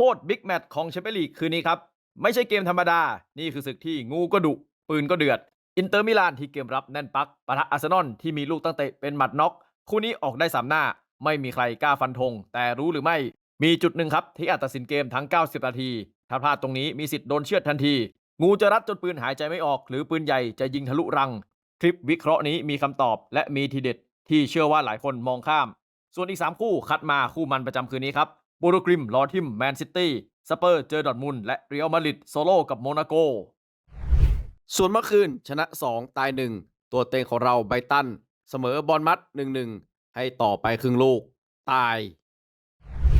โคตรบิ๊กแมตช์ของแชมเปี้ยนลีกคืนนี้ครับ ไม่ใช่เกมธรรมดา นี่คือศึกที่งูก็ดุ ปืนก็เดือด อินเตอร์มิลานที่เกมรับแน่นปักปะทะอาร์เซนอลที่มีลูกตั้งเตะเป็นหมัดน็อก คู่นี้ออกได้สามหน้า ไม่มีใครกล้าฟันธง แต่รู้หรือไม่ มีจุดหนึ่งครับที่อาจตัดสินเกมทั้ง 90 นาที ถ้าพลาดตรงนี้มีสิทธิ์โดนเชือดทันที งูจะรัดจนปืนหายใจไม่ออก หรือปืนใหญ่จะยิงทะลุรัง คลิปวิเคราะห์นี้มีคำตอบ และมีทีเด็ดที่เชื่อว่าหลายคนมองข้าม ส่วนอีก 3 คู่คัดมาคู่มันประจำคืนนี้ครับ บโรกริมรอทิมแมนซิตี้สเปอร์เจอดอร์ทมุนด์และเรอัลมาดริดโซโลกับโมนาโก ส่วนเมื่อคืนชนะ 2 ตาย 1 ตัวเต็งของเราไบรตัน เสมอบอลมัด 1-1 ให้ต่อไปครึ่งลูก ตาย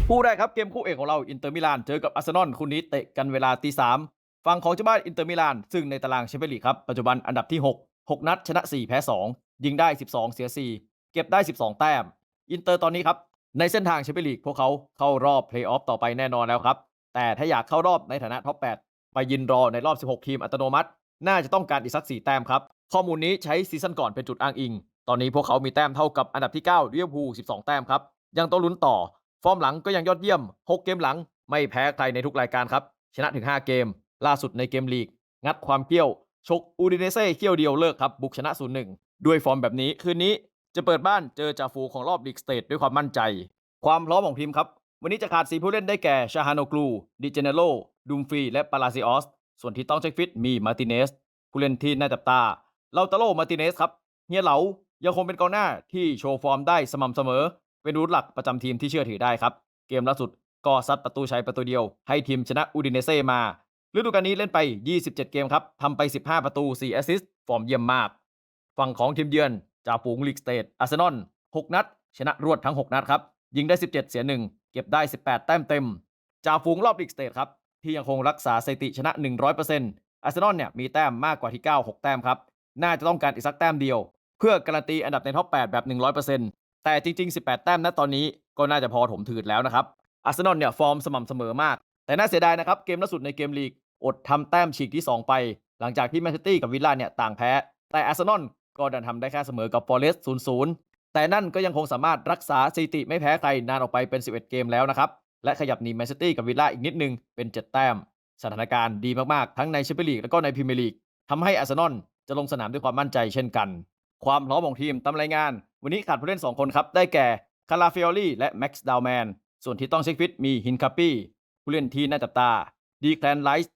คู่แรกครับเกมคู่เอกของเราอินเตอร์มิลานเจอกับอาร์เซนอลคู่นี้เตะกันเวลาตีสามฝั่งของเจ้าบ้านอินเตอร์มิลานซึ่งในตารางแชมเปี้ยนลีกครับปัจจุบันอันดับที่ 6 6 นัดชนะ 4 แพ้ 2 ยิงได้ 12 เสีย 4 เก็บได้ 12 แต้ม อินเตอร์ตอนนี้ครับ ในเส้นทางแชมเปี้ยนลีกพวกเขาเข้ารอบเพลย์ออฟต่อไปแน่นอนแล้วครับ แต่ถ้าอยากเข้ารอบในฐานะท็อป 8 ไปยืนรอในรอบ 16 ทีมอัตโนมัติ น่าจะต้องการอีกสัก 4 แต้มครับ ข้อมูลนี้ใช้ซีซั่นก่อนเป็นจุดอ้างอิง ตอนนี้พวกเขามีแต้มเท่ากับอันดับที่9ลิเวอร์พู12 แต้มครับ ยังต้องลุ้นต่อ ฟอร์มหลังก็ยังยอดเยี่ยม 6 เกมหลัง ไม่แพ้ใครในทุกรายการครับ ชนะถึง 5 เกม ล่าสุดในเกมลีก งัดความเกี้ยว ชกอูดิเนเซ่เกี้ยวเดียวเลิกครับ บุกชนะ0-1ด้วยฟอร์มแบบนี้คืนนี้ จะเปิดบ้านเจอจ่าฟูของรอบลีกสเตทด้วยความมั่นใจ ความพร้อมของทีมครับ วันนี้จะขาด4ผู้เล่นได้แก่ชาฮานโกลูดิเจเนโรดุมฟรีและปาลาซิออส ส่วนที่ต้องเช็คฟิตมีมาร์ติเนส ผู้เล่นที่น่าจับตาเลาตาโลมาร์ติเนสครับเฮียเหลายังคงเป็นกองหน้าที่โชว์ฟอร์มได้สม่ำเสมอ เป็นรูทหลักประจำทีมที่เชื่อถือได้ครับ เกมล่าสุดก็ซัดประตูชัยประตูเดียว ให้ทีมชนะอูดิเนเซ่มาฤดูกาลนี้เล่นไป 27 เกมครับทำไป 15 ประตู 4 แอสซิสต์ฟอร์มเยี่ยมมาก ฝั่งของทีมเยือน จ่าฝูงลีกสเตทอาร์เซนอล6นัด ชนะรวดทั้ง 6 นัดครับ ยิงได้ 17 เสีย1เก็บได้ 18 แต้มเต็มจ่าฝูงรอบลีกสเตทครับ ที่ยังคงรักษาสถิติชนะ 100%อาร์เซนอลเนี่ยมีแต้มมากกว่าที่ 9 6 แต้มครับ น่าจะต้องการอีกสักแต้มเดียว เพื่อการันตีอันดับในท็อป 8 แบบ 100%แต่จริง ๆ 18 แต้มณตอนนี้ก็น่าจะพอถมถืดแล้วนะครับอาร์เซนอลเนี่ยฟอร์มสม่ำเสมอมาก แต่น่าเสียดายนะครับเกมล่าสุดในเกมลีกอดทำแต้มฉีกที่ 2 ไป หลังจากที่แมนซิตี้กับวิลล่าเนี่ยต่างแพ้ แต่อาร์เซนอล ก็ดันทำได้แค่เสมอกับฟอเรสต์0-0แต่นั่นก็ยังคงสามารถรักษาสถิติไม่แพ้ใครนานออกไปเป็น 11 เกมแล้วนะครับ และขยับหนีแมนซิตี้กับวิลล่าอีกนิดนึงเป็น 7 แต้ม สถานการณ์ดีมากๆ ทั้งในแชมเปี้ยนลีกและก็ในพรีเมียร์ลีกทำให้อาร์เซนอลจะลงสนามด้วยความมั่นใจเช่นกัน ความพร้อมของทีมตามรายงาน วันนี้ขาดผู้เล่น 2 คนครับ ได้แก่คาราฟิออลี่และแม็กซ์ดาวแมนส่วนที่ต้องเช็คฟิตมีฮินคาปี้ผู้เล่นที่น่าจับตาดีแคลนไลท์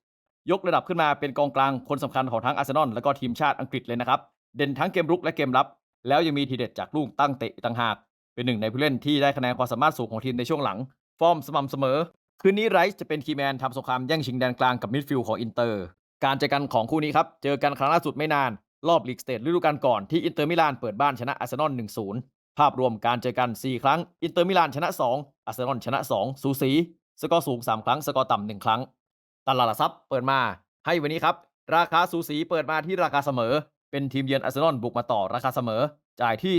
ยกระดับขึ้นมาเป็นกองกลางคนสำคัญของทั้งอาร์เซนอลและก็ทีมชาติอังกฤษเลยนะครับ เด่นทั้งเกมรุกและเกมรับ แล้วยังมีทีเด็ดจากลูกตั้งเตะต่างหาก เป็นหนึ่งในผู้เล่นที่ได้คะแนนความสามารถสูงของทีมในช่วงหลัง ฟอร์มสม่ำเสมอ คืนนี้ไรซ์จะเป็นคีย์แมนทำสงครามแย่งชิงแดนกลางกับมิดฟิลด์ของอินเตอร์ การเจอกันของคู่นี้ครับ เจอกันครั้งล่าสุดไม่นาน รอบลีกสเตทฤดูกาลก่อนที่อินเตอร์มิลานเปิดบ้านชนะอาร์เซนอล 1-0 ภาพรวมการเจอกัน 4 ครั้ง อินเตอร์มิลานชนะ 2 อาร์เซนอลชนะ 2 สูสี สกอร์สูง 3 ครั้ง สกอร์ต่ำ1ครั้ง ตลาดหลักทรัพย์เปิดมา ให้วันนี้ครับ ราคาสูสีเปิดมาที่ราคาเสมอ เป็นทีมเยือนอาร์เซนอลบุกมาต่อราคาเสมอ จ่ายที่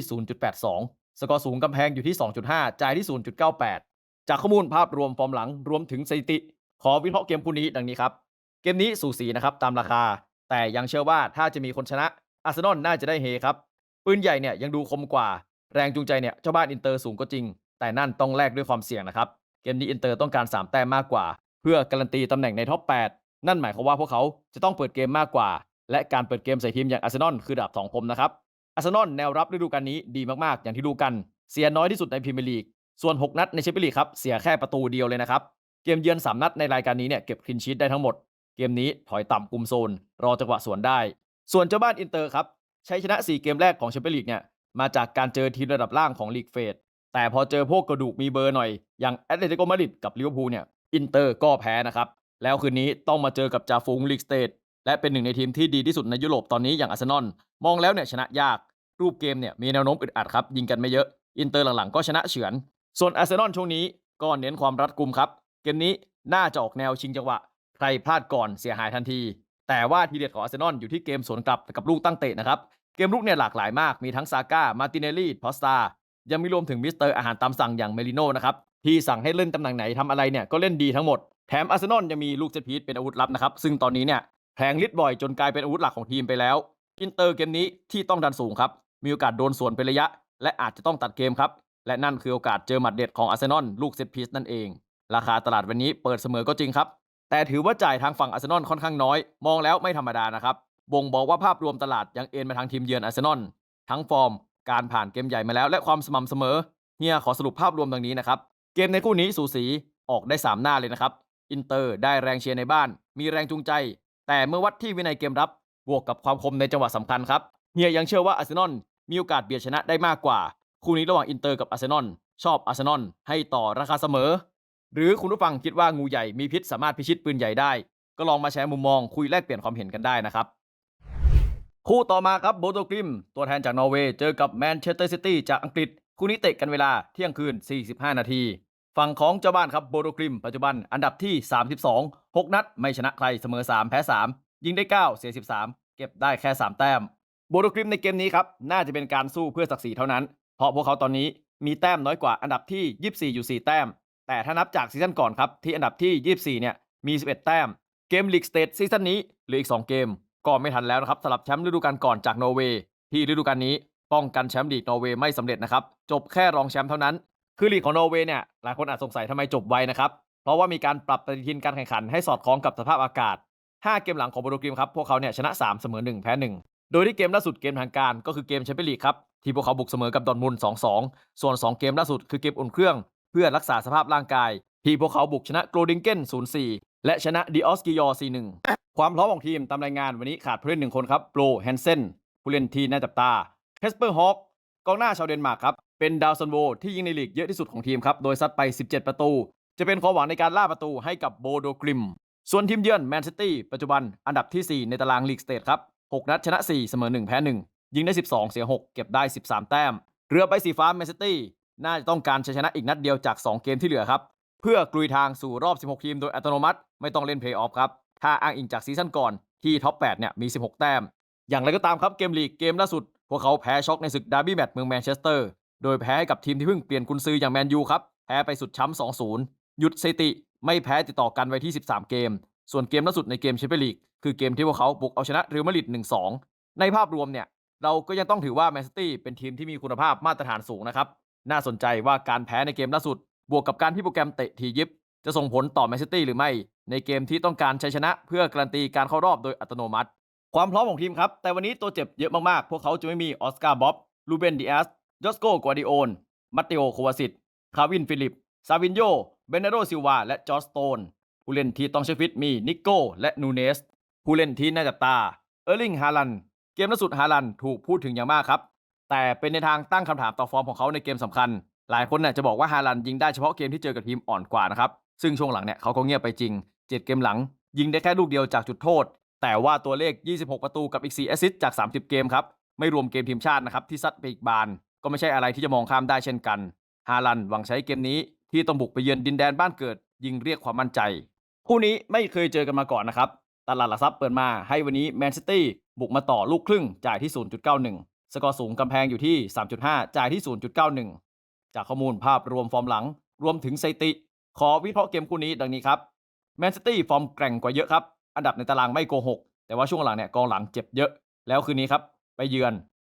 0.82 สกอร์สูงกำแพงอยู่ที่ 2.5 จ่ายที่ 0.98 จากข้อมูลภาพรวมฟอร์มหลังรวมถึงสถิติ ขอวิเคราะห์เกมคู่นี้ดังนี้ครับ เกมนี้สูสีนะครับตามราคา แต่ยังเชื่อว่าถ้าจะมีคนชนะอาร์เซนอลน่าจะได้เฮครับ ปืนใหญ่เนี่ยยังดูคมกว่า แรงจูงใจเนี่ยเจ้าบ้านอินเตอร์สูงก็จริง แต่นั่นต้องแลกด้วยความเสี่ยงนะครับ เกมนี้อินเตอร์ต้องการ 3 แต้มมากกว่า เพื่อการันตีตำแหน่งในท็อป 8 นั่นหมายความว่าพวกเขาจะต้องเปิดเกมมากกว่า และการเปิดเกมใส่ทีมอย่างอาร์เซนอลคือดาบสองคมนะครับอาร์เซนอลแนวรับฤดูกาลนี้ดีมากๆ อย่างที่ดูกัน เสียน้อยที่สุดในพรีเมียร์ลีก ส่วน 6 นัดในแชมเปี้ยนลีกครับ เสียแค่ประตูเดียวเลยนะครับ เกมเยือน 3 นัดในรายการนี้เนี่ยเก็บคลินชีตได้ทั้งหมด เกมนี้ถอยต่ำกลุ่มโซน รอจังหวะสวนได้ ส่วนเจ้าบ้านอินเตอร์ครับใช้ชนะ 4 เกมแรกของแชมเปี้ยนลีกเนี่ยมาจากการเจอทีมระดับล่างของลีกเฟสแต่พอเจอพวกกระดูกมีเบอร์หน่อยอย่างแอตเลติโกมาดริดกับลิเวอร์พูลเนี่ยอินเตอร์ก็แพ้นะครับแล้วคืนนี้ต้องมาเจอกับจาฟูงลีกสเตท และเป็นหนึ่งในทีมที่ดีที่สุดในยุโรปตอนนี้อย่างอาร์เซนอลมองแล้วเนี่ยชนะยากรูปเกมเนี่ยมีแนวโน้มอึดอัดครับยิงกันไม่เยอะอินเตอร์หลังๆก็ชนะเฉือน ส่วนอาร์เซนอลช่วงนี้ก็เน้นความรัดกุมครับ เกมนี้น่าจะออกแนวชิงจังหวะใครพลาดก่อนเสียหายทันที แต่ว่าทีเด็ดของอาร์เซนอลอยู่ที่เกมสวนกลับกับลูกตั้งเตะนะครับเกมลุกเนี่ยหลากหลายมากมีทั้งซาก้ามาติเนลลี่พอสตายังมีรวมถึงมิสเตอร์อาหารตามสั่งอย่างเมลิโน่นะครับที่สั่งให้เล่นตำแหน่งไหนทำอะไรเนี่ยก็เล่นดีทั้งหมดแถมอาร์เซนอลยังมีลูกเซตพีซเป็นอาวุธลับนะครับซึ่งตอนนี้เนี่ย แพงลิดบ่อยจนกลายเป็นอาวุธหลักของทีมไปแล้ว อินเตอร์เกมนี้ที่ต้องดันสูงครับ มีโอกาสโดนสวนเป็นระยะ และอาจจะต้องตัดเกมครับ และนั่นคือโอกาสเจอหมัดเด็ดของอาร์เซนอลลูกเซตพีซนั่นเอง ราคาตลาดวันนี้เปิดเสมอก็จริงครับ แต่ถือว่าจ่ายทางฝั่งอาร์เซนอลค่อนข้างน้อย มองแล้วไม่ธรรมดานะครับ บ่งบอกว่าภาพรวมตลาดยังเอ็นมาทางทีมเยือนอาร์เซนอล ทั้งฟอร์ม การผ่านเกมใหญ่มาแล้ว และความสม่ำเสมอเฮียขอสรุปภาพรวมดังนี้นะครับ เกมในคู่นี้สูสี ออกได้ 3 หน้าเลยนะครับ อินเตอร์ได้แรงเชียร์ในบ้าน มีแรงจูงใจ แต่เมื่อวัดที่วินัยเกมรับบวกกับความคมในจังหวะสำคัญครับเฮียยังเชื่อว่าอาร์เซนอลมีโอกาสเบียดชนะได้มากกว่า คู่นี้ระหว่างอินเตอร์กับอาร์เซนอลชอบอาร์เซนอลให้ต่อราคาเสมอ หรือคุณผู้ฟังคิดว่างูใหญ่มีพิษสามารถพิชิตปืนใหญ่ได้ ก็ลองมาแชร์มุมมองคุยแลกเปลี่ยนความเห็นกันได้นะครับ คู่ต่อมาครับโบโตกริม ตัวแทนจากนอร์เวย์เจอกับแมนเชสเตอร์ซิตี้จากอังกฤษ คู่นี้เตะกันเวลาเที่ยงคืน 45 นาที ฝั่งของเจ้าบ้านครับโบโตกริม ปัจจุบันอันดับที่ 32 6 นัด ไม่ชนะใครเสมอ 3 แพ้ 3 ยิงได้ 9 เสีย 13 เก็บได้แค่ 3 แต้ม โบโตกริมในเกมนี้ครับ น่าจะเป็นการสู้เพื่อศักดิ์ศรีเท่านั้น เพราะพวกเขาตอนนี้มีแต้มน้อยกว่าอันดับที่ 24 อยู่ 4 แต้ม แต่ถ้านับจากซีซั่นก่อนครับที่อันดับที่ 24 เนี่ยมี 11 แต้ม เกมลีกสเตทซีซั่นนี้เหลืออีก 2 เกม ก็ไม่ทันแล้วนะครับสำหรับแชมป์ฤดูกาลก่อนจากนอร์เวย์ที่ฤดูกาลนี้ป้องกันแชมป์ลีกนอร์เวย์ไม่สำเร็จนะครับจบแค่รองแชมป์เท่านั้น คือลีกของนอร์เวย์เนี่ยหลายคนอาจสงสัยทำไมจบไวนะครับ เพราะว่ามีการปรับปฏิทินการแข่งขันให้สอดคล้องกับสภาพอากาศ 5 เกมหลังของโบโดกริมครับพวกเขาเนี่ยชนะ 3 เสมอ 1 แพ้ 1 โดยที่เกมล่าสุดเกมทางการก็คือเกมแชมเปี้ยนลีกครับที่พวกเขาบุกเสมอกับดอร์ทมุน2-2 ส่วน 2 เกมล่าสุดคือเกมอุ่นเครื่อง เพื่อรักษาสภาพร่างกาย ที่พวกเขาบุกชนะโกลดิงเกน0-4 และชนะดิออสกิยอร์4-1 ความพร้อมของทีมตามรายงานวันนี้ขาดผู้เล่นหนึ่งคนครับโปรแฮนเซนผู้เล่นที่น่าจับตาเพสเปอร์ฮอคกองหน้าชาวเดนมาร์กครับ เป็นดาวซันโวที่ยิงในลีกเยอะที่สุดของทีมครับ โดยซัดไป 17 ประตู จะเป็นความหวังในการล่าประตูให้กับโบโดกริม ส่วนทีมเยือนแมนซิตี้ปัจจุบันอันดับที่ 4 ในตารางลีกสเตทครับ 6 นัดชนะ 4 เสมอ 1 แพ้ 1 ยิงได้ 12 เสีย 6 เก็บได้ 13 แต้ม เรือใบสีฟ้าแมนซิตี้น่าจะต้องการชนะอีกนัดเดียวจาก 2 เกมที่เหลือครับเพื่อกลุยทางสู่รอบ 16 ทีมโดยอัตโนมัติไม่ต้องเล่นเพลย์ออฟครับถ้าอ้างอิงจากซีซั่นก่อนที่ท็อป 8 เนี่ยมี 16 แต้ม อย่างไรก็ตามครับเกมลีกเกมล่าสุด พวกเขาแพ้ช็อกในศึกดาร์บี้แมตช์เมืองแมนเชสเตอร์ โดยแพ้ให้กับทีมที่เพิ่งเปลี่ยนกุนซืออย่างแมนยูครับ แพ้ไปสุดช้ำ2-0 หยุดสถิติ ไม่แพ้ติดต่อกันไว้ที่ 13 เกม ส่วนเกมล่าสุดในเกมแชมเปี้ยนลีกคือเกมที่พวกเขาบุกเอาชนะเรอัลมาดริด1-2 ในภาพรวมเนี่ยเราก็ยังต้องถือว่าแมนซิตี้เป็นทีมที่มีคุณภาพมาตรฐานสูงนะครับ น่าสนใจว่าการแพ้ในเกมล่าสุด บวกกับการที่โปรแกรมเตะทียิบ จะส่งผลต่อแมนซิตี้หรือไม่ ในเกมที่ต้องการชัยชนะเพื่อการันตีการเข้ารอบโดยอัตโนมัติ ความพร้อมของทีมครับ แต่วันนี้ตัวเจ็บเยอะมากๆ พวกเขาจะไม่มีออสการ์บ๊อบลูเบนดิอาส ยอสโกกัวดิโอนมัตเตโอโควาซิตคาวินฟิลิป ซาวินโย เบเนโดซิลวา และจอร์สโตน ผู้เล่นที่ต้องเชฟิตมีนิโก้และนูเนส ผู้เล่นที่น่าจับตา เออร์ลิงฮาลัน เกมล่าสุดฮาลันถูกพูดถึงอย่างมากครับ แต่เป็นในทางตั้งคำถามต่อฟอร์มของเขาในเกมสำคัญ หลายคนเนี่ยจะบอกว่าฮาลันยิงได้เฉพาะเกมที่เจอกับทีมอ่อนกว่านะครับ ซึ่งช่วงหลังเนี่ยเขาก็เงียบไปจริง 7 เกมหลัง ยิงได้แค่ลูกเดียวจากจุดโทษ แต่ว่าตัวเลข 26 ประตูกับอีก 4 แอสซิสต์จาก 30 เกมครับ ไม่รวมเกมทีมชาตินะครับที่ซัดไปอีกบาน ก็ไม่ใช่อะไรที่จะมองข้ามได้เช่นกัน ฮาลันหวังใช้เกมนี้ที่ต้องบุกไปเยือนดินแดนบ้านเกิด ยิงเรียกความมั่นใจ คู่นี้ไม่เคยเจอกันมาก่อนนะครับ ตลาดหลักทรัพย์เปิดมาให้วันนี้แมนซิตี้บุกมาต่อลูกครึ่งจ่ายที่ 0.91 สกอร์สูงกำแพงอยู่ที่ 3.5 จ่ายที่ 0.91 จากข้อมูลภาพรวมฟอร์มหลัง รวมถึงสถิติ ขอวิเคราะห์เกมคู่นี้ดังนี้ครับแมนซิตี้ฟอร์มแกร่งกว่าเยอะครับ อันดับในตารางไม่โกหก แต่ว่าช่วงหลังเนี่ยกองหลังเจ็บเยอะ แล้วคืนนี้ครับ ไปเยือน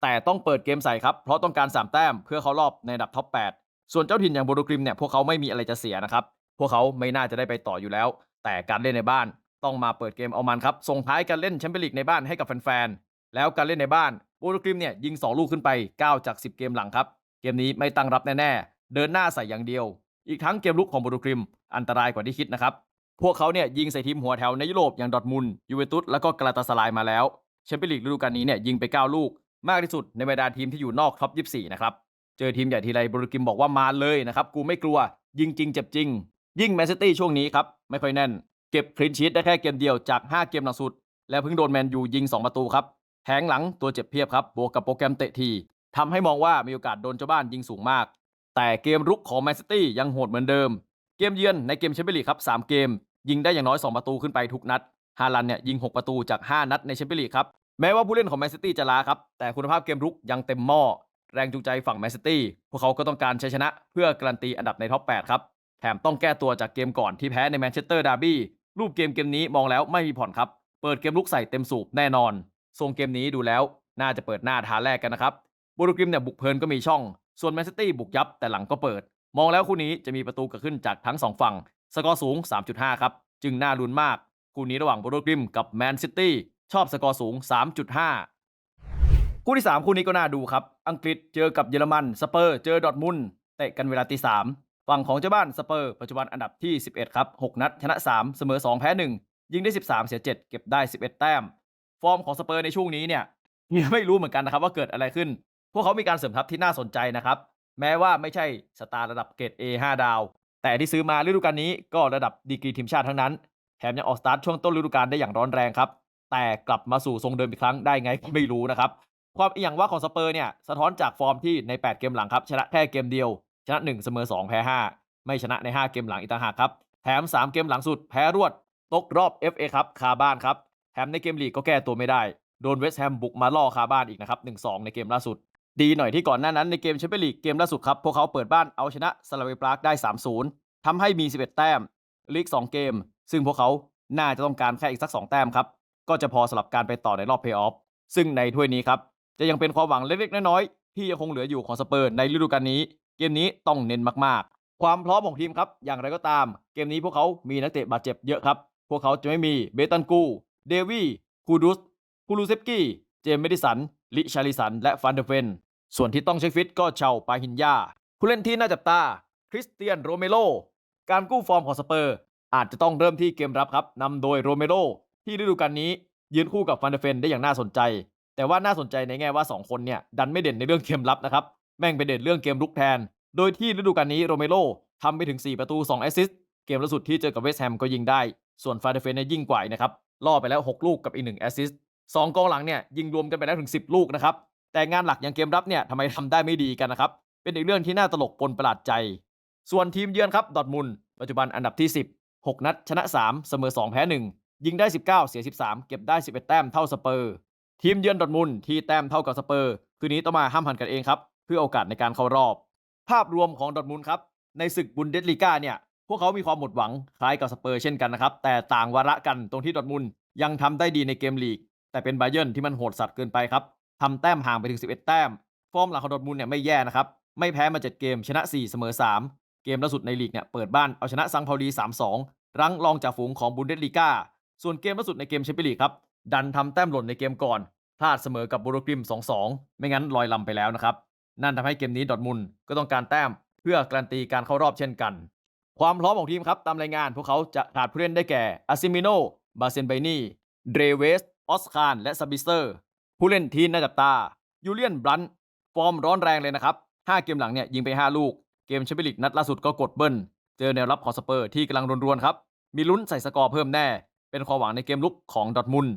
แต่ต้องเปิดเกมใส่ครับ เพราะต้องการ 3 แต้มเพื่อเข้ารอบในอันดับท็อป 8 ส่วนเจ้าถิ่นอย่างโบโดกริมเนี่ยพวกเขาไม่มีอะไรจะเสียนะครับ พวกเขาไม่น่าจะได้ไปต่ออยู่แล้ว แต่การเล่นในบ้านต้องมาเปิดเกมเอามันครับ ส่งท้ายการเล่นแชมเปี้ยนลีกในบ้านให้กับแฟนๆ แล้วการเล่นในบ้านโบโดกริมเนี่ยยิง 2 ลูกขึ้นไป 9 จาก 10 เกมหลังครับ เกมนี้ไม่ตั้งรับแน่ๆ เดินหน้าใส่อย่างเดียว อีกทั้งเกมลุกของโบโดกริม อันตรายกว่าที่คิดนะครับ พวกเขาเนี่ยยิงใส่ทีมหัวแถวในยุโรปอย่างดอทมุนยูเวนตุสแล้วก็กาลาตาสลายมาแล้วแชมเปี้ยนลีกฤดูกาลนี้เนี่ยยิงไป 9 ลูก มากที่สุดในบรรดาทีมที่อยู่นอกท็อป 24 นะครับ เจอทีมใหญ่ทีไรบโดกริมบอกว่ามาเลยนะครับ กูไม่กลัว ยิงจริงเจ็บจริง ยิ่งแมนซิตี้ช่วงนี้ครับ ไม่ค่อยแน่น เก็บคลีนชีตได้แค่เกมเดียวจาก 5 เกมหลังสุด แล้วเพิ่งโดนแมนยูยิง 2 ประตูครับแผงหลังตัวเจ็บเพียบครับบวกกับโปรแกรมเตะทีทำให้มองว่ามีโอกาสโดนเจ้าบ้านยิงสูงมาก แต่เกมรุกของแมนซิตี้ยังโหดเหมือนเดิม เกมเยือนในเกมแชมเปี้ยนลีกครับ3เกม ยิงได้อย่างน้อย 2 ประตูขึ้นไปทุกนัดฮาลันเนี่ยยิง 6 ประตูจาก 5 นัดในแชมเปี้ยนลีกครับ แม้ว่าผู้เล่นของแมนซิตี้จะล้าครับ แต่คุณภาพเกมรุกยังเต็มหม้อ แรงจูงใจฝั่งแมนซิตี้ พวกเขาก็ต้องการชัยชนะเพื่อการันตีอันดับในท็อป 8 ครับ แถมต้องแก้ตัวจากเกมก่อนที่แพ้ในแมนเชสเตอร์ดาร์บี้ รูปเกมเกมนี้มองแล้วไม่มีผ่อนครับ เปิดเกมลุกใส่เต็มสูบแน่นอน ทรงเกมนี้ดูแล้วน่าจะเปิดหน้าท้าแรกกันนะครับบูรุกริมเนี่ยบุกเพลินก็มีช่อง ส่วนแมนซิตี้บุกยับแต่หลังก็เปิด มองแล้วคู่นี้จะมีประตูเกิดขึ้นจากทั้งสองฝั่ง สกอร์สูง 3.5 ครับ จึงน่าลุ้นมาก คู่นี้ระหว่างบโรกริมกับแมนซิตี้ ชอบสกอร์สูง 3.5 คู่ที่ 3 คู่นี้ก็น่าดูครับ อังกฤษเจอกับเยอรมันสเปอร์เจอดอทมุนเตะกันเวลาตีสามฝั่งของเจ้าบ้านสเปอร์ปัจจุบันอันดับที่ 11 ครับ 6 นัด ชนะ 3 เสมอ 2 แพ้ 1 ยิงได้ 13 เสีย 7 เก็บได้ 11 แต้ม ฟอร์มของสเปอร์ในช่วงนี้เนี่ยไม่รู้เหมือนกันนะครับว่าเกิดอะไรขึ้น พวกเขามีการเสริมทัพที่น่าสนใจนะครับ แม้ว่าไม่ใช่สตาร์ระดับเกรด A 5 ดาว แต่ที่ซื้อมาฤดูกาลนี้ก็ระดับดีกรีทีมชาติทั้งนั้น แถมยังออกสตาร์ทช่วงต้นฤดูกาลได้อย่างร้อนแรงครับ แต่กลับมาสู่ทรงเดิมอีกครั้งได้ไงก็ไม่รู้นะครับ ความอีกอย่างว่าของสเปอร์เนี่ยสะท้อนจากฟอร์มที่ใน 8 เกมหลังครับชนะแค่เกมเดียว ชนะ 1 เสมอ 2 แพ้ 5 ไม่ชนะใน 5 เกมหลังอีกต่างหากครับแถม 3 เกมหลังสุดแพ้รวด ตกรอบ FA ครับคาบ้านครับแถมในเกมลีกก็แก้ตัวไม่ได้โดนเวสต์แฮมบุกมาล่อคาบ้านอีกนะครับ 1-2 ในเกมล่าสุด ดีหน่อยที่ก่อนหน้านั้นในเกมแชมเปี้ยนลีกเกมล่าสุดครับ พวกเขาเปิดบ้านเอาชนะสลาเวปรากได้ 3-0 ทำให้มี 11 แต้ม ลีก 2 เกม ซึ่งพวกเขาน่าจะต้องการแค่อีกสัก 2 แต้มครับ ก็จะพอสำหรับการไปต่อในรอบเพลย์ออฟซึ่งในถ้วยนี้ครับจะยังเป็นความหวังเล็กๆน้อยๆที่ยังคงเหลืออยู่ของสเปอร์ในฤดูกาลนี้ เกมนี้ต้องเน้นมากๆ ความพร้อมของทีมครับอย่างไรก็ตาม เกมนี้พวกเขามีนักเตะบาดเจ็บเยอะครับ พวกเขาจะไม่มีเบตันกูเดวี่คูดุสคูลูเซฟกี้เจมส์เมดิสันลิชาริสัน และฟันเดเฟนส่วนที่ต้องเช็คฟิตก็เชาปาหินยาผู้เล่นที่น่าจับตา คริสเตียนโรเมโรการกู้ฟอร์มของสเปอร์ อาจจะต้องเริ่มที่เกมรับครับนำโดยโรเมโร ที่ฤดูกาลนี้ยืนคู่กับฟันเดเฟนได้อย่างน่าสนใจ แต่ว่าน่าสนใจในแง่ว่า 2 คนเนี่ยดันไม่เด่นในเรื่องเกมรับนะครับ แม่งไปเด่นเรื่องเกมรุกแทน โดยที่ฤดูกาลนี้โรเมโรทำไปถึง 4 ประตู 2 แอสซิสต์เกมล่าสุดที่เจอกับเวสต์แฮมก็ยิงได้ ส่วนฟาเดเฟนเนี่ยยิ่งกว่านะครับล่อไปแล้ว 6 ลูกกับอีก1แอสซิสต์สองกองหลังเนี่ยยิงรวมกันไปแล้วถึง 10 ลูกนะครับแต่งานหลักอย่างเกมรับเนี่ยทำไมทำได้ไม่ดีกันนะครับเป็นอีกเรื่องที่น่าตลกปนประหลาดใจ ส่วนทีมเยือนครับดอทมุนด์ปัจจุบันอันดับที่ 10 6 นัดชนะ 3 เสมอ 2 แพ้ 1 ยิงได้ 19 เสีย 13 เก็บได้ 11 แต้มเท่าสเปอร์ ทีมเยือนดอทมุนที่แต้มเท่ากับสเปอร์ คืนนี้ต้องมาห้ามหันกันเองครับ เพื่อโอกาสในการเข้ารอบ ภาพรวมของดอทมุนครับ ในศึกบุนเดสลีกาเนี่ย พวกเขามีความหมดหวังคล้ายกับสเปอร์เช่นกันนะครับ แต่ต่างวาระกันตรงที่ดอทมุนยังทำได้ดีในเกมลีก แต่เป็นไบเยิร์นที่มันโหดสัตว์เกินไปครับทำแต้มห่างไปถึง 11 แต้ม ฟอร์มหลังของดอทมุนเนี่ยไม่แย่นะครับ ไม่แพ้มา 7 เกม ชนะ 4 เสมอ 3 เกมล่าสุดในลีกเนี่ยเปิดบ้านเอาชนะซังเปาลี 3-2 รั้งรองจากฝูงของบุนเดสลีกา ส่วนเกมล่าสุดในเกมแชมเปี้ยนลีกครับ ดันทำแต้มหล่นในเกมก่อน พลาดเสมอกับโบโรกริม 2-2 ไม่งั้นลอยลำไปแล้วนะครับ นั่นทำให้เกมนี้ดอทมุนก็ต้องการแต้มเพื่อการันตีการเข้ารอบเช่นกัน ความพร้อมของทีมครับตามรายงาน พวกเขาจะขาดผู้เล่นได้แก่อาซิมิโน บาเซนไบนีเดรเวส ออสคานและซับบิสเตอร์ ผู้เล่นที่น่าจับตา ยูเลียนบลันท์ฟอร์มร้อนแรงเลยนะครับ 5 เกมหลังเนี่ยยิงไป 5 ลูก เกมแชมเปี้ยนลีกนัดล่าสุดก็กดเบิ้ล เจอแนวรับของสเปอร์ที่กำลังรวนๆครับ มีลุ้นใส่สกอร์เพิ่มแน่ เป็นความหวังในเกมลุกของดอทมุน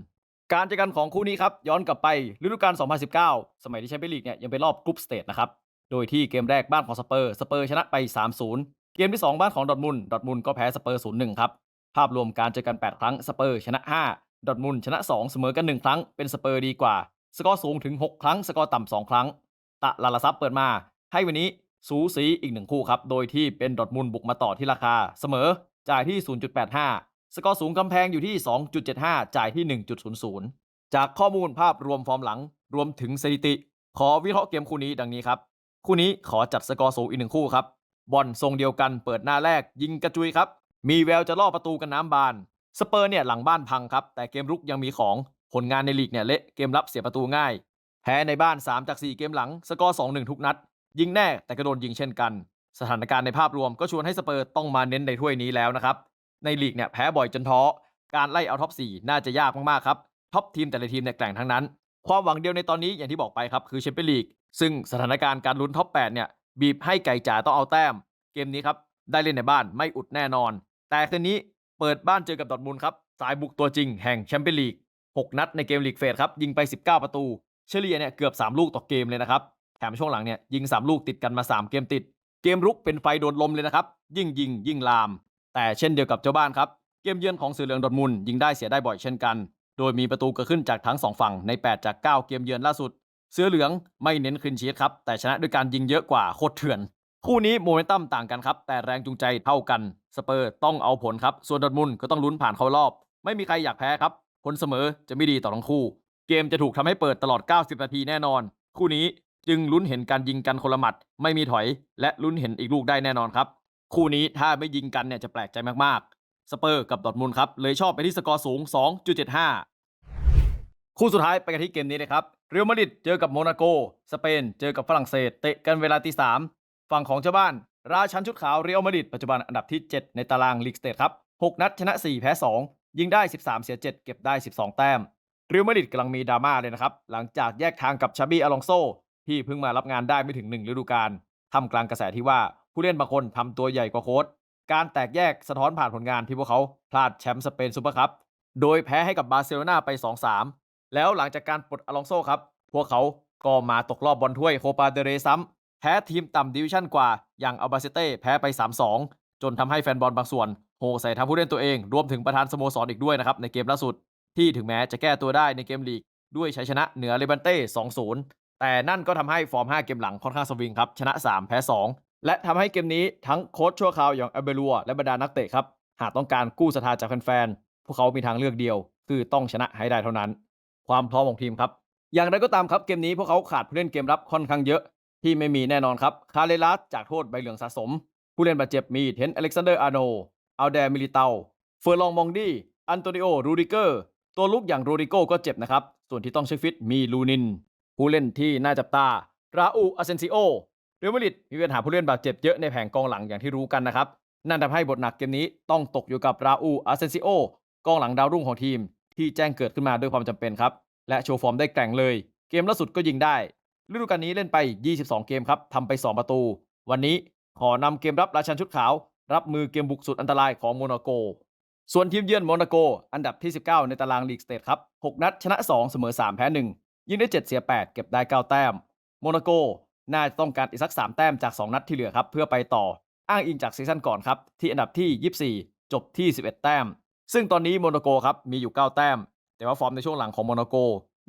การเจอกันของคู่นี้ครับ ย้อนกลับไปฤดูกาล 2019 สมัยที่แชมเปี้ยนลีกเนี่ยยังเป็นรอบกรุ๊ปสเตจนะครับ โดยที่เกมแรกบ้านของสเปอร์สเปอร์ชนะไป 3-0 เกมที่ 2 บ้านของดอทมุนดอทมุนก็แพ้สเปอร์ 0-1 ครับ ภาพรวมการเจอกัน 8 ครั้งสเปอร์ชนะ 5ดอทมุนชนะ 2 เสมอกัน 1 ครั้งเป็นสเปอร์ดีกว่า สกอร์สูงถึง 6 ครั้ง สกอร์ต่ำ2ครั้ง ตะลาลาซับเปิดมา ให้วันนี้สูสีอีกหนึ่งคู่ครับโดยที่เป็นดอทมุนบุกมาต่อที่ราคา เสมอจ่ายที่ 0.85 สกอร์สูงกำแพงอยู่ที่ 2.75 จ่ายที่ 1.00 จากข้อมูลภาพรวมฟอร์มหลัง รวมถึงสถิติ ขอวิเคราะห์เกมคู่นี้ดังนี้ครับ คู่นี้ขอจัดสกอร์สูงอีกหนึ่งคู่ครับ บอลทรงเดียวกันเปิดหน้าแรกยิงกระจุยครับ มีแววจะล่อประตูกันน้ำบาน สเปอร์เนี่ยหลังบ้านพังครับ แต่เกมรุกยังมีของ ผลงานในลีกเนี่ยเละเกมรับเสียประตูง่าย แพ้ในบ้าน 3 จาก 4 เกมหลัง สกอร์ 2-1 ทุกนัด ยิงแน่แต่ก็โดนยิงเช่นกัน สถานการณ์ในภาพรวมก็ชวนให้สเปอร์ต้องมาเน้นในถ้วยนี้แล้วนะครับ ในลีกเนี่ยแพ้บ่อยจนท้อ การไล่เอาท็อป4น่าจะยากมากๆครับท็อปทีมแต่ละทีมเนี่ยแกร่งทั้งนั้น ความหวังเดียวในตอนนี้อย่างที่บอกไปครับคือแชมเปี้ยนลีกซึ่งสถานการณ์การลุ้นท็อป8เนี่ยบีบให้ไก่จ๋าต้องเอาแต้ม เกมนี้ครับได้เล่นในบ้านไม่อุดแน่นอน แต่คืนนี้เปิดบ้านเจอกับดอทมุนด์ครับสายบุกตัวจริงแห่งแชมเปี้ยนลีก6 นัดในเกมลีกเฟสครับยิงไป 19 ประตู เฉลี่ยเนี่ยเกือบ 3 ลูกต่อเกมเลยนะครับแถมช่วงหลังเนี่ยยิง 3 ลูกติดกันมา 3 เกมติด เกมรุกเป็นไฟโดนลมเลยนะครับ ยิ่งยิงยิ่งลาม แต่เช่นเดียวกับเจ้าบ้านครับ เกมเยือนของเสือเหลืองดอร์ทมุนยิงได้เสียได้บ่อยเช่นกัน โดยมีประตูเกิดขึ้นจากทั้ง 2 ฝั่งใน 8 จาก 9 เกมเยือนล่าสุด เสือเหลืองไม่เน้นคลินชีทครับแต่ชนะด้วยการยิงเยอะกว่าโคตรเถื่อน คู่นี้โมเมนตัมต่างกันครับแต่แรงจูงใจเท่ากันสเปอร์ต้องเอาผลครับส่วนดอร์ทมุนก็ต้องลุ้นผ่านเข้ารอบ ไม่มีใครอยากแพ้ครับผลเสมอจะไม่ดีต่อทั้งคู่ เกมจะถูกทำให้เปิดตลอด 90 นาทีแน่นอน คู่นี้จึงลุ้นเห็นการยิงกันคนละหมัด ไม่มีถอย และลุ้นเห็นอีกลูกได้แน่นอนครับ คู่นี้ถ้าไม่ยิงกันเนี่ยจะแปลกใจมากๆ สเปอร์กับดอทมุนด์ครับ เลยชอบไปที่สกอร์สูง 2.75 คู่สุดท้ายไปกันที่เกมนี้นะครับ เรอัลมาดริดเจอกับโมนาโก สเปน เจอกับฝรั่งเศส เตะกันเวลาตีสามฝั่งของเจ้าบ้าน ราชันชุดขาวเรอัลมาดริดปัจจุบันอันดับที่ 7 ในตารางลีกสเตทครับ 6 นัดชนะ 4 แพ้ 2 ยิงได้ 13 เสีย 7 เก็บได้ 12 แต้ม เรอัลมาดริดกำลังมีดราม่าเลยนะครับ หลังจากแยกทางกับชาบี้อลองโซที่เพิ่งมารับงานได้ไม่ถึง 1 ฤดูกาลทำกลางกระแสที่ว่า ผู้เล่นบางคนทำตัวใหญ่กว่าโค้ชการแตกแยกสะท้อนผ่านผลงานที่พวกเขาพลาดแชมป์สเปนซูเปอร์คัพโดยแพ้ให้กับบาร์เซโลนาไป 2-3 แล้วหลังจากการปลดอลองโซครับ พวกเขาก็มาตกรอบบอลถ้วยโคปาเดเรซ้ำแพ้ทีมต่ำดิวิชั่นกว่า อย่างอัลบาเซเต้แพ้ไป 3-2 จนทำให้แฟนบอลบางส่วนโหใส่ทางผู้เล่นตัวเอง รวมถึงประธานสโมสรอีกด้วยนะครับ ในเกมล่าสุด ที่ถึงแม้จะแก้ตัวได้ในเกมลีก ด้วยชัยชนะเหนือเลบันเต้ 2-0 แต่นั่นก็ทำให้ฟอร์ม 5 เกมหลังค่อนข้างสวิงครับชนะ 3 แพ้ 2 และทำให้เกมนี้ทั้งโค้ชชั่วคราวอย่างอเบลัวและบรรดานักเตะครับ หากต้องการกู้ศรัทธาจากแฟนๆพวกเขามีทางเลือกเดียว คือต้องชนะให้ได้เท่านั้น ความพร้อมของทีมครับ อย่างไรก็ตามครับเกมนี้พวกเขาขาดผู้เล่นเกมรับค่อนข้างเยอะ ที่ไม่มีแน่นอนครับคาเลลัสจากโทษใบเหลืองสะสม ผู้เล่นบาดเจ็บมีเทนอเล็กซานเดอร์อาโนอัลเดมิลิเตาเฟอร์ลองมองดีอันโตนิโอรูดิเกอร์ตัวลุกอย่างโรดิโก้ก็เจ็บนะครับส่วนที่ต้องเช็คฟิตมีลูนิน ผู้เล่นที่น่าจับตาราอูอาเซนซิโอ ลมาดริดมีปัญหาผู้เล่นบาดเจ็บเยอะในแผงกองหลังอย่างที่รู้กันนะครับ นั่นทำให้บทหนักเกมนี้ต้องตกอยู่กับราอูอาเซนซิโอกองหลังดาวรุ่งของทีม ที่แจ้งเกิดขึ้นมาด้วยความจำเป็นครับ และโชว์ฟอร์มได้แกร่งเลย เกมล่าสุดก็ยิงได้ฤดูกาลนี้เล่นไป 22 เกมครับทำไป 2 ประตู วันนี้ขอนำเกมรับราชันชุดขาว รับมือเกมบุกสุดอันตรายของโมนาโก ส่วนทีมเยือนโมนาโก อันดับที่ 19 ในตารางลีกสเตทครับ 6 นัดชนะ 2 เสมอ 3 แพ้ 1 ยิงได้ 7 เสีย 8 เก็บได้ 9 แต้ม โมนาโก น่าจะต้องการอีกสัก 3 แต้มจาก 2 นัดที่เหลือครับ เพื่อไปต่ออ้างอิงจากซีซั่นก่อนครับ ที่อันดับที่ 24 จบที่ 11 แต้ม ซึ่งตอนนี้โมนาโกครับมีอยู่ 9 แต้ม แต่ว่าฟอร์มในช่วงหลังของโมนาโก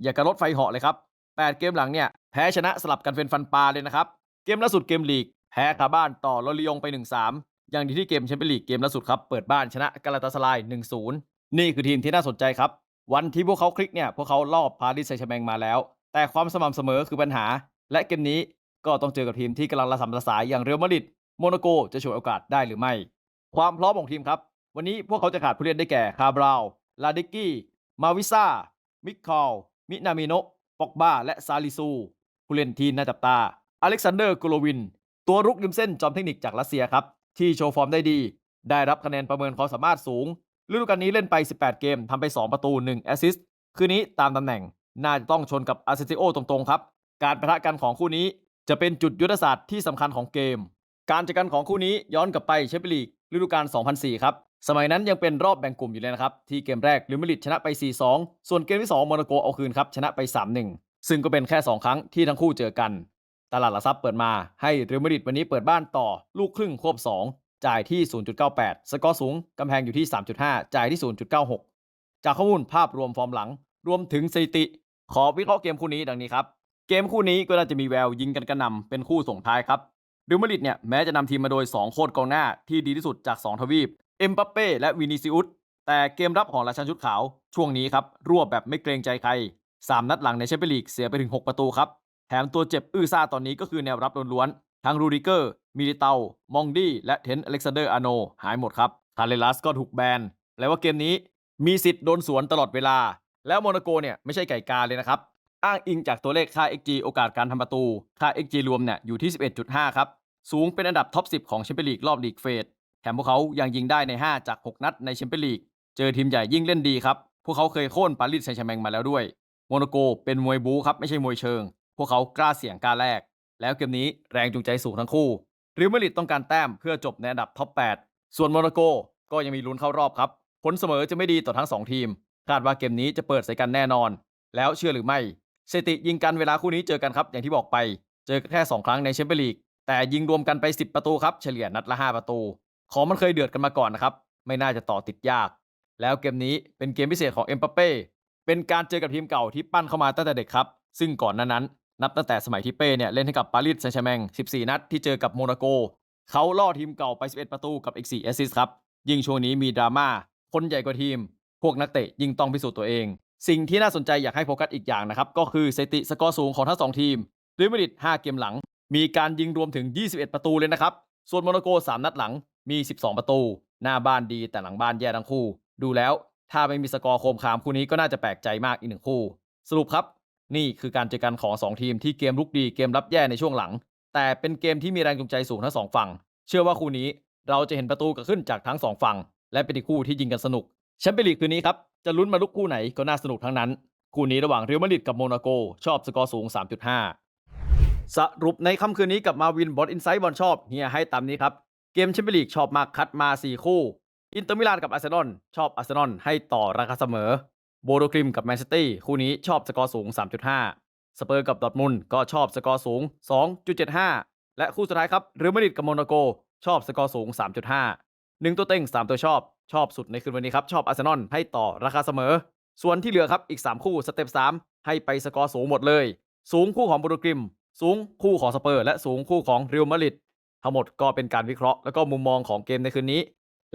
อย่ากระลดไฟเหาะเลยครับ 8 เกมหลังเนี่ยแพ้ชนะสลับกันเป็นฟันปลาเลยนะครับเกมล่าสุดเกมลีกแพ้คาบ้านต่อลอริยงไป 1-3 อย่างดีที่เกมแชมเปี้ยนลีกเกมล่าสุดครับเปิดบ้านชนะกาลาตาสลาย1-0 นี่คือทีมที่น่าสนใจครับวันที่พวกเขาคลิกเนี่ยพวกเขาลอบพาริสแซงต์แชร์แมงมาแล้ว แต่ความสม่ำเสมอคือปัญหา และเกมนี้ ก็ต้องเจอกับทีมที่กำลังระสำระสายอย่างเรอัลมาดริดโมนาโกจะฉวยโอกาสได้หรือไม่ ความพร้อมของทีมครับ วันนี้พวกเขาจะขาดผู้เล่นได้แก่คาบราวลาดิกกี้ มาวิซามิคคาลมินามิโนปอกบาและซาลิซู ผู้เล่นที่น่าจับตา อเล็กซานเดอร์โกโลวิน ตัวรุกริมเส้นจอมเทคนิคจากรัสเซียครับ ที่โชว์ฟอร์มได้ดี ได้รับคะแนนประเมินความสามารถสูงฤดูกาลนี้เล่นไป 18 เกมทำไป 2 ประตู 1 แอสซิสต์คืนนี้ตามตำแหน่ง น่าจะต้องชนกับอาเซซิโอตรงๆ ครับ การประทะกันของคู่นี้ จะเป็นจุดยุทธศาสตร์ที่สำคัญของเกม การเจอกันของคู่นี้ย้อนกลับไปแชมเปี้ยนลีกฤดูกาล 2004 ครับ สมัยนั้นยังเป็นรอบแบ่งกลุ่มอยู่เลยนะครับ ที่เกมแรกเรอัลมาดริดชนะไป 4-2 ส่วนเกมที่2โมนาโกเอาคืนครับ ชนะไป 3-1 ซึ่งก็เป็นแค่ 2 ครั้งที่ทั้งคู่เจอกัน ตลาดหลักทรัพย์เปิดมาให้เรอัลมาดริดวันนี้เปิดบ้านต่อลูกครึ่งควบ 2 จ่ายที่ 0.98 สกอร์สูงกำแพงอยู่ที่ 3.5 จ่ายที่ 0.96 จากข้อมูลภาพรวมฟอร์มหลัง รวมถึงสถิติ ขอวิเคราะห์เกมคู่นี้ดังนี้ครับ เกมคู่นี้ก็น่าจะมีแววยิงกันกระหนำเป็นคู่ส่งท้ายครับรอัลมาริดเนี่ยแม้จะนำทีมมาโดย 2 โคตรกองหน้าที่ดีที่สุดจาก 2 ทวีป เอ็มบัปเป้และวินิซิอุสแต่เกมรับของราชันชุดขาว ช่วงนี้ครับรวบแบบไม่เกรงใจใคร 3 นัดหลังในแชมเปี้ยนลีกเสียไปถึง 6 ประตูครับ แถมตัวเจ็บอื้อซ่าตอนนี้ก็คือแนวรับล้วนๆทั้งรูดิเกอร์ มิลิเตา มองดี้ และเทนอเล็กซานเดอร์อาโน หายหมดครับคาเลลัสก็ถูกแบนแปลว่าเกมนี้มีสิทธิ์โดนสวนตลอดเวลา แล้วโมนาโกเนี่ยไม่ใช่ไก่กาเลยนะครับ อ้างอิงจากตัวเลขค่า XG โอกาสการทำประตู ค่า XG รวมเนี่ยอยู่ที่ 11.5 ครับ สูงเป็นอันดับท็อป 10 ของแชมเปี้ยนลีกรอบลีกเฟสแถมพวกเขายังยิงได้ใน 5 จาก 6 นัดในแชมเปี้ยนลีก เจอทีมใหญ่ยิ่งเล่นดีครับ พวกเขาเคยโค่นปารีสแซงต์แชร์แมงมาแล้วด้วย โมนาโกเป็นมวยบู๊ครับไม่ใช่มวยเชิง พวกเขากล้าเสี่ยงกล้าแลก แล้วเกมนี้แรงจูงใจสูงทั้งคู่เรอัลมาดริดต้องการแต้มเพื่อจบในอันดับท็อป 8 ส่วนโมนาโกก็ยังมีลุ้นเข้ารอบครับ ผลเสมอจะไม่ดีต่อทั้ง 2 ทีม คาดว่าเกมนี้จะเปิดใส่กันแน่นอน แล้วเชื่อหรือไม่ สถิติยิงกันเวลาคู่นี้เจอกันครับ อย่างที่บอกไปเจอแค่ 2 ครั้งในแชมเปี้ยนลีก แต่ยิงรวมกันไป 10 ประตูครับ เฉลี่ยนัดละ 5 ประตู ของมันเคยเดือดกันมาก่อนนะครับ ไม่น่าจะต่อติดยาก แล้วเกมนี้เป็นเกมพิเศษของเอ็มบัปเป้เป็นการเจอกับทีมเก่าที่ปั้นเข้ามาตั้งแต่เด็กครับ ซึ่งก่อนนั้นนั้น นับตั้งแต่สมัยที่เป้เนี่ยเล่นให้กับปารีสแซงต์แชร์แมง 14 นัดที่เจอกับโมนาโกเขาล่อทีมเก่าไป 11 ประตูกับอีก 4 แอสซิสต์ครับยิ่งช่วงนี้มีดราม่าคนใหญ่กว่าทีม พวกนักเตะยิ่งต้องพิสูจน์ตัวเอง สิ่งที่น่าสนใจอยากให้โฟกัสอีกอย่างนะครับก็คือสถิติสกอร์สูงของทั้งสองทีมรอัลมาดริด5เกมหลัง มีการยิงรวมถึง 21 ประตูเลยนะครับ ส่วนโมนาโก 3 นัดหลังมี 12 ประตู หน้าบ้านดีแต่หลังบ้านแย่ทั้งคู่ ดูแล้วถ้าไม่มีสกอร์โคมคามคู่นี้ก็น่าจะแปลกใจมากอีกหนึ่งคู่ สรุปครับ นี่คือการเจอกันของ 2 ทีมที่เกมลุกดีเกมรับแย่ในช่วงหลัง แต่เป็นเกมที่มีแรงจูงใจสูงทั้งสองฝั่ง เชื่อว่าคู่นี้เราจะเห็นประตูเกิดขึ้นจากทั้งสองฝั่ง และเป็นอีกคู่ที่ยิงกันสนุกแชมเปี้ยนลีกคืนนี้ครับ จะลุ้นมาลุกคู่ไหนก็น่าสนุกทั้งนั้น คู่นี้ระหว่างเรอัลมาดริดกับโมนาโก ชอบสกอร์สูง 3.5 สรุปในค่ำคืนนี้กับมาวินบอลอินไซต์บอลชอบเฮียให้ตามนี้ครับ เกมแชมเปี้ยนลีกชอบมากคัดมา 4 คู่ อินเตอร์มิลานกับอาร์เซนอลชอบอาร์เซนอลให้ต่อราคาเสมอ โบโดกริมกับแมนซิตี้คู่นี้ชอบสกอร์สูง 3.5 สเปอร์กับดอทมุนก็ชอบสกอร์สูง 2.75 และคู่สุดท้ายครับเรอัลมาดริดกับโมนาโกชอบสกอร์สูง 3.5 หนึ่งตัวเต็ง3ตัวชอบ ชอบสุดในคืนวันนี้ครับ ชอบอาร์เซนอลให้ต่อราคาเสมอ ส่วนที่เหลือครับอีก 3 คู่สเต็ป3ให้ไปสกอร์สูงหมดเลย สูงคู่ของบโดกริม สูงคู่ของสเปอร์ และสูงคู่ของเรอัลมาดริดทั้งหมดก็เป็นการวิเคราะห์แล้วก็มุมมองของเกมในคืนนี้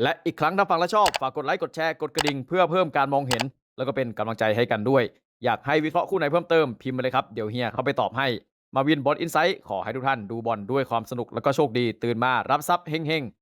และอีกครั้งถ้าฟังแล้วชอบฝากกดไลค์กดแชร์กดกระดิ่งเพื่อเพิ่มการมองเห็น แล้วก็เป็นกำลังใจให้กันด้วย อยากให้วิเคราะห์คู่ไหนเพิ่มเติมพิมพ์มาเลยครับเดี๋ยวเฮียเข้าไปตอบให้มาวินบอลอินไซต์ขอให้ทุกท่านดูบอลด้วยความสนุกแล้วก็โชคดีตื่นมารับทรัพย์เฮงๆ